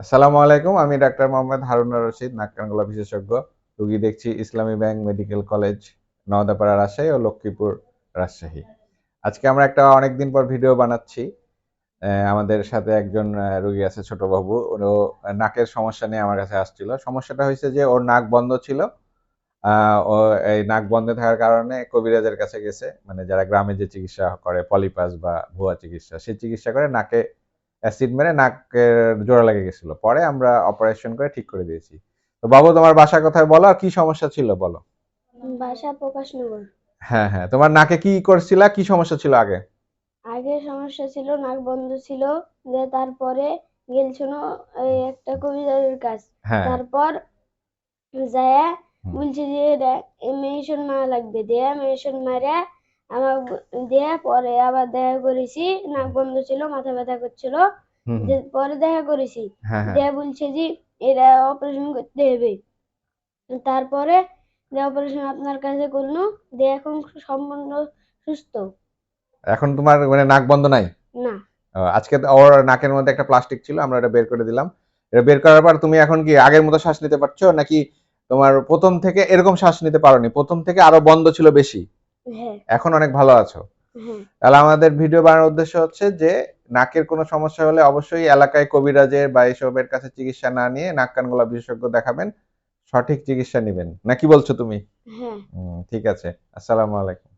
আসসালামু আলাইকুম, আমি ডাক্তার মোহাম্মদ হারুনা রশিদ নাক কান বিশেষজ্ঞ। রুগী দেখছি Islami bank medical college Naodapara Rajshahi ও লক্ষ্মীপুর রাজশাহী। আজকে আমরা একটা অনেকদিন পর ভিডিও বানাচ্ছি। আমাদের সাথে একজন রুগী আছে ছোট বাবু। ও নাকের সমস্যা নিয়ে আমার কাছে আসছিল। সমস্যাটা হয়েছে যে ওর নাক বন্ধ ছিল। ও, এই নাক বন্ধ থাকার কারণে কবিরাজের কাছে গেছে। মানে যারা গ্রামে যে চিকিৎসা করে, পলিপাস বা ভুয়া চিকিৎসা সেই চিকিৎসা করে নাকে অ্যাসিড মেরে নাকের জোড়া লেগে গেছিল। পরে আমরা অপারেশন করে ঠিক করে দিয়েছি। তো বাবু তোমার বাসা কোথায় বলো? আর কি সমস্যা ছিল বলো? বাসা প্রকাশনগর। হ্যাঁ হ্যাঁ। তোমার নাকে কি করছিলা? কি সমস্যা ছিল আগে? আগে সমস্যা ছিল নাক বন্ধ ছিল। যে তারপরে গেলছিল একটা কবিতার কাজ। হ্যাঁ। তারপর যায়। বলছে যে মেডিসিন মারা লাগবে। দেয়া মেডিসিন মারা আমার দেয়া পরে আবার দেখা করেছি নাক বন্ধ ছিল মাথা ব্যথা করছিল। পরে দেখা করেছি হ্যাঁ হ্যাঁ। দেয়া বলছে যে এটা অপারেশন করতে হবে। তারপরে যে অপারেশন আপনার কাছে করল দিয়ে এখন সম্পূর্ণ সুস্থ। এখন তোমার মানে নাক বন্ধ নাই? না। আজকে ওর নাকের মধ্যে একটা প্লাস্টিক ছিল আমরা এটা বের করে দিলাম। এটা বের করার পর তুমি এখন কি আগের মতো শ্বাস নিতে পারছ? নাকি তোমার প্রথম থেকে এরকম শ্বাস নিতে পারোনি? প্রথম থেকে আরও বন্ধ ছিল বেশি? এখন অনেক ভালো আছো। হ্যাঁ তাহলে আমাদের ভিডিও বানানোর উদ্দেশ্য হচ্ছে যে নাকের কোনো সমস্যা হলে অবশ্যই এলাকায় কবিরাজের বা এইসবের কাছে চিকিৎসা না নিয়ে নাক কান গলা বিশেষজ্ঞ দেখাবেন সঠিক চিকিৎসা নেবেন। নাকি বলছো তুমি? হ্যাঁ। ঠিক আছে। আসসালামু আলাইকুম।